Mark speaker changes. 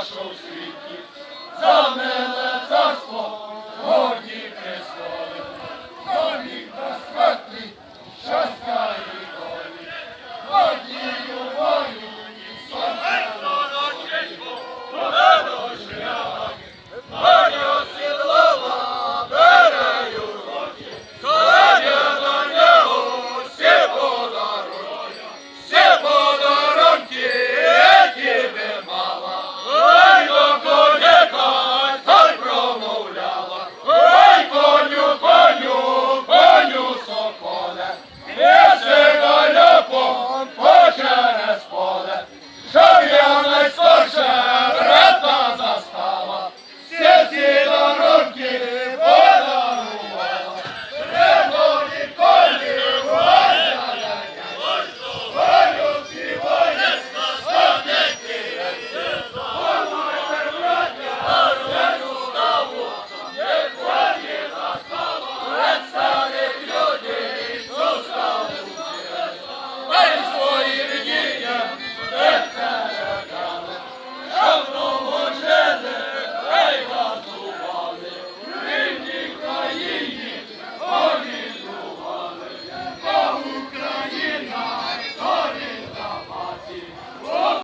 Speaker 1: нашому світі, за мене царство.